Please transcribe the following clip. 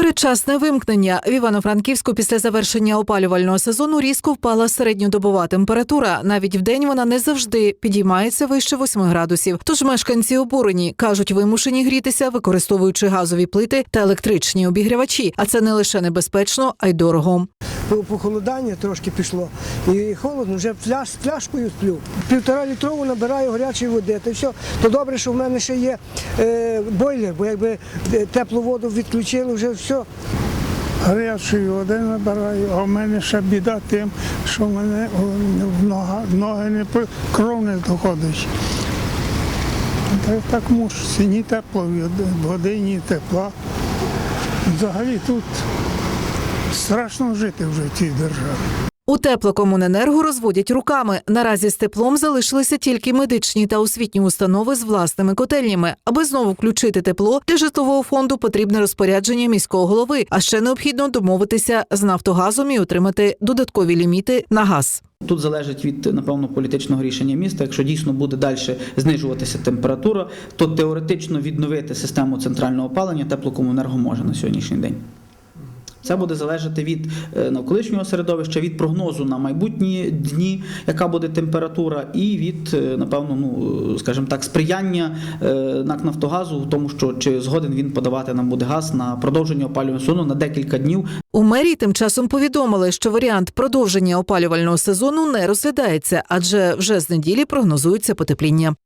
Передчасне вимкнення в Івано-Франківську після завершення опалювального сезону різко впала середньодобова температура. Навіть в день вона не завжди підіймається вище 8 градусів. Тож мешканці обурені кажуть, вимушені грітися, використовуючи газові плити та електричні обігрівачі. А це не лише небезпечно, а й дорого. По- Похолодання трошки пішло. І холодно, вже пляж, пляшкою сплю. Півтора літрову набираю гарячої води. То все. То добре, що в мене ще є е, бойлер, бо якби е, теплу воду відключили, вже все. гарячої води набираю, а в мене ще біда тим, що в мене в нога, ноги не кров не доходить. Та й так мушу, ні теплої води, ні тепла. Взагалі тут страшно жити вже в цій державі. У теплокомуненерго розводять руками. Наразі з теплом залишилися тільки медичні та освітні установи з власними котельнями. Аби знову включити тепло, для житлового фонду потрібне розпорядження міського голови. А ще необхідно домовитися з Нафтогазом і отримати додаткові ліміти на газ. Тут залежить від напевно політичного рішення міста. Якщо дійсно буде далі знижуватися температура, то теоретично відновити систему центрального опалення теплокомунерго може на сьогоднішній день. Це буде залежати від е, навколишнього середовища, від прогнозу на майбутні дні, яка буде температура, і від е, напевно, ну скажімо так, сприяння е, НАК Нафтогазу в тому, що чи згоден він подавати нам буде газ на продовження опалювального сезону на декілька днів. У мерії тим часом повідомили, що варіант продовження опалювального сезону не розглядається, адже вже з неділі прогнозується потепління.